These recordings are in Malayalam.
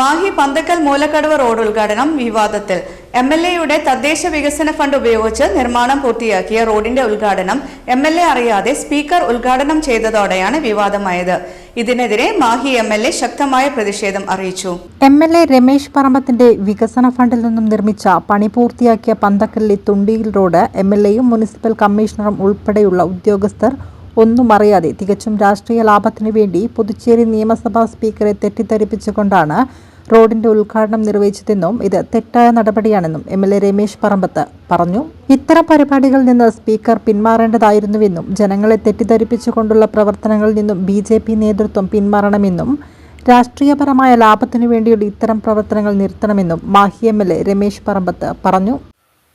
മാഹി പന്തക്കൽ മൂലക്കടവ് റോഡ് ഉദ്ഘാടനം വിവാദത്തിൽ. എം എൽ എയുടെ തദ്ദേശ വികസന ഫണ്ട് ഉപയോഗിച്ച് നിർമ്മാണം പൂർത്തിയാക്കിയ റോഡിന്റെ ഉദ്ഘാടനം എം എൽ എ അറിയാതെ സ്പീക്കർ ഉദ്ഘാടനം ചെയ്തതോടെയാണ് വിവാദമായത്. ഇതിനെതിരെ മാഹി എം എൽ എ ശക്തമായ പ്രതിഷേധം അറിയിച്ചു. എം എൽ എ രമേശ് പറമ്പത്തിന്റെ വികസന ഫണ്ടിൽ നിന്നും നിർമ്മിച്ച പണി പൂർത്തിയാക്കിയ പന്തക്കല്ലി തുണ്ടിയിൽ റോഡ് എം എൽ എയും മുനിസിപ്പൽ കമ്മീഷണറും ഉൾപ്പെടെയുള്ള ഉദ്യോഗസ്ഥർ ഒന്നും അറിയാതെ തികച്ചും രാഷ്ട്രീയ ലാഭത്തിനു വേണ്ടി പുതുച്ചേരി നിയമസഭാ സ്പീക്കറെ തെറ്റിദ്ധരിപ്പിച്ചുകൊണ്ടാണ് റോഡിന്റെ ഉദ്ഘാടനം നിർവഹിച്ചതെന്നും ഇത് തെറ്റായ നടപടിയാണെന്നും M L A Ramesh Parambath പറഞ്ഞു. ഇത്തരം പരിപാടികളിൽ നിന്ന് സ്പീക്കർ പിന്മാറേണ്ടതായിരുന്നുവെന്നും ജനങ്ങളെ തെറ്റിദ്ധരിപ്പിച്ചുകൊണ്ടുള്ള പ്രവർത്തനങ്ങളിൽ നിന്നും ബി ജെ പി നേതൃത്വം പിന്മാറണമെന്നും രാഷ്ട്രീയപരമായ ലാഭത്തിനു വേണ്ടിയുള്ള ഇത്തരം പ്രവർത്തനങ്ങൾ നിർത്തണമെന്നും Mahe M L A Ramesh Parambath പറഞ്ഞു.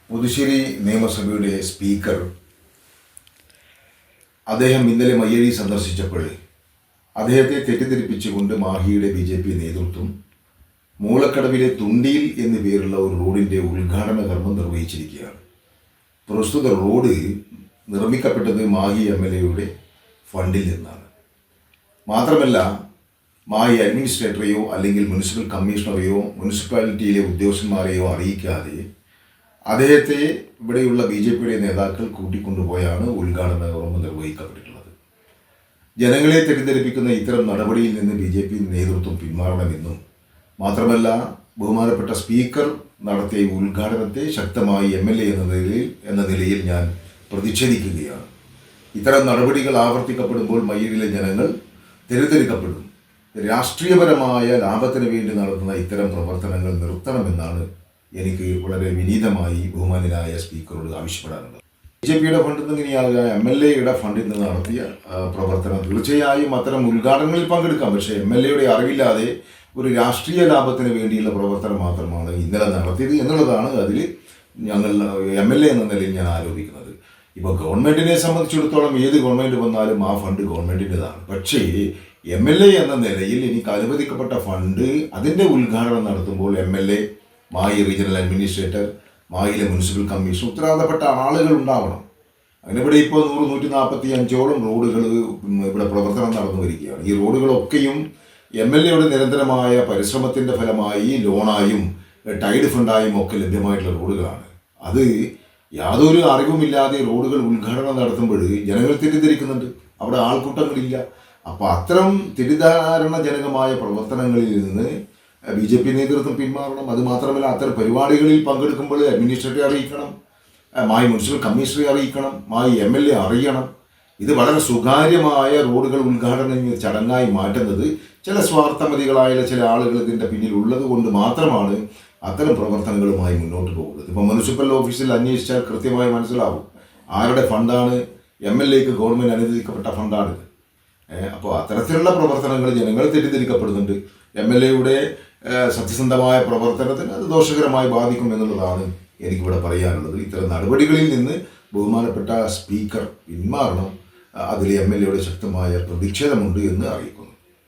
പുതുശ്ശേരി നിയമസഭയുടെ സ്പീക്കർ അദ്ദേഹം ഇന്നലെ മയ്യഴി സന്ദർശിച്ചപ്പോൾ അദ്ദേഹത്തെ തെറ്റിദ്ധരിപ്പിച്ചുകൊണ്ട് മാഹിയുടെ ബി ജെ പി നേതൃത്വം മൂലക്കടവിലെ തുണ്ടിയിൽ എന്നു പേരുള്ള ഒരു റോഡിന്റെ ഉദ്ഘാടന കർമ്മം നിർവഹിച്ചിരിക്കുകയാണ്. പ്രസ്തുത റോഡ് നിർമ്മിക്കപ്പെട്ടത് മാഹി എം എൽ എയുടെ ഫണ്ടിൽ നിന്നാണ്. മാത്രമല്ല മാഹി അഡ്മിനിസ്ട്രേറ്ററെയോ അല്ലെങ്കിൽ മുനിസിപ്പൽ കമ്മീഷണറെയോ മുനിസിപ്പാലിറ്റിയിലെ ഉദ്യോഗസ്ഥന്മാരെയോ അറിയിക്കാതെ അദ്ദേഹത്തെ ഇവിടെയുള്ള ബി ജെ പിയുടെ നേതാക്കൾ കൂട്ടിക്കൊണ്ടുപോയാണ് ഉദ്ഘാടന കർമ്മം നിർവഹിക്കപ്പെട്ടിട്ടുള്ളത്. ജനങ്ങളെ തെറ്റിദ്ധരിപ്പിക്കുന്ന ഇത്തരം നടപടിയിൽ നിന്ന് ബി ജെ പി നേതൃത്വം പിന്മാറണമെന്നും മാത്രമല്ല ബഹുമാനപ്പെട്ട സ്പീക്കർ നടത്തിയ ഉദ്ഘാടനത്തെ ശക്തമായി എം എൽ എ എന്ന നിലയിൽ എന്ന നിലയിൽ ഞാൻ പ്രതിഷേധിക്കുകയാണ്. ഇത്തരം നടപടികൾ ആവർത്തിക്കപ്പെടുമ്പോൾ മയ്യരിലെ ജനങ്ങൾ തിരഞ്ഞെടുക്കപ്പെടും രാഷ്ട്രീയപരമായ ലാഭത്തിന് വേണ്ടി നടത്തുന്ന ഇത്തരം പ്രവർത്തനങ്ങൾ നിർത്തണമെന്നാണ് എനിക്ക് വളരെ വിനീതമായി ബഹുമാനായ സ്പീക്കറോട് ആവശ്യപ്പെടാനുള്ളത്. ബി ജെ പിയുടെ ഫണ്ടിൽ നിന്ന് ഇങ്ങനെയാകുക എം എൽ എയുടെ ഫണ്ടിൽ നിന്ന് നടത്തിയ പ്രവർത്തനം തീർച്ചയായും അത്തരം ഉദ്ഘാടനങ്ങളിൽ പങ്കെടുക്കാം. പക്ഷേ എം എൽ എയുടെ അറിവില്ലാതെ ഒരു രാഷ്ട്രീയ ലാഭത്തിന് വേണ്ടിയുള്ള പ്രവർത്തനം മാത്രമാണ് ഇന്നലെ നടത്തിയത് എന്നുള്ളതാണ് അതിൽ ഞങ്ങൾ എം എൽ എ എന്ന നിലയിൽ ഞാൻ ആരോപിക്കുന്നത്. ഇപ്പോൾ ഗവൺമെന്റിനെ സംബന്ധിച്ചിടത്തോളം ഏത് ഗവൺമെന്റ് വന്നാലും ആ ഫണ്ട് ഗവൺമെന്റിന്റെതാണ് പക്ഷേ എം എൽ എ എന്ന നിലയിൽ എനിക്ക് അനുവദിക്കപ്പെട്ട ഫണ്ട് അതിന്റെ ഉദ്ഘാടനം നടത്തുമ്പോൾ M L A Mahe regional administrator മായിലെ municipal commission ഉത്തരവാദപ്പെട്ട ആളുകൾ ഉണ്ടാവണം. അങ്ങനെ ഇവിടെ ഇപ്പോൾ നൂറ് നൂറ്റി നാൽപ്പത്തി അഞ്ചോളം റോഡുകൾ ഇവിടെ പ്രവർത്തനം നടന്നു വരികയാണ് ഈ റോഡുകളൊക്കെയും എം എൽ എയുടെ നിരന്തരമായ പരിശ്രമത്തിന്റെ ഫലമായി ലോണായും ടൈഡ് ഫണ്ടായും ഒക്കെ ലഭ്യമായിട്ടുള്ള റോഡുകളാണ്. അത് യാതൊരു അറിവുമില്ലാതെ റോഡുകൾ ഉദ്ഘാടനം നടത്തുമ്പോൾ ജനങ്ങൾ തെറ്റിദ്ധരിക്കുന്നുണ്ട്. അവിടെ ആൾക്കൂട്ടങ്ങളില്ല. അപ്പോൾ അത്തരം തെറ്റിദ്ധാരണജനകമായ പ്രവർത്തനങ്ങളിൽ നിന്ന് ബി ജെ പി നേതൃത്വം പിന്മാറണം. അത് മാത്രമല്ല അത്തരം പരിപാടികളിൽ പങ്കെടുക്കുമ്പോൾ അഡ്മിനിസ്ട്രേറ്ററെ അറിയിക്കണം മായി മുനിസിപ്പൽ കമ്മീഷണറെ അറിയിക്കണം മായി എം എൽ എ അറിയണം. ഇത് വളരെ സുഗാര്യമായ റോഡുകൾ ഉദ്ഘാടനം ചടങ്ങായി മാറ്റുന്നത് ചില സ്വാർത്ഥമതികളായ ചില ആളുകൾ ഇതിന്റെ പിന്നിൽ ഉള്ളത് കൊണ്ട് മാത്രമാണ് അത്തരം പ്രവർത്തനങ്ങളുമായി മുന്നോട്ട് പോകുന്നത്. ഇപ്പം മുനിസിപ്പൽ ഓഫീസിൽ അന്വേഷിച്ചാൽ കൃത്യമായി മനസ്സിലാവും ആരുടെ ഫണ്ടാണ് എം എൽ എക്ക് ഗവൺമെന്റ് അനുവദിക്കപ്പെട്ട ഫണ്ടാണിത് അപ്പോൾ അത്തരത്തിലുള്ള പ്രവർത്തനങ്ങൾ ജനങ്ങൾ തെറ്റിദ്ധരിക്കപ്പെടുന്നുണ്ട്. എം എൽ എയുടെ സത്യസന്ധമായ പ്രവർത്തനത്തിന് അത് ദോഷകരമായി ബാധിക്കും എന്നുള്ളതാണ് എനിക്കിവിടെ പറയാനുള്ളത്. ഇത്തരം നടപടികളിൽ നിന്ന് ബഹുമാനപ്പെട്ട സ്പീക്കർ പിന്മാറണം. അതിൽ എം എൽ എയുടെ ശക്തമായ പ്രതിഷേധമുണ്ട് എന്ന് അറിയിക്കുന്നു.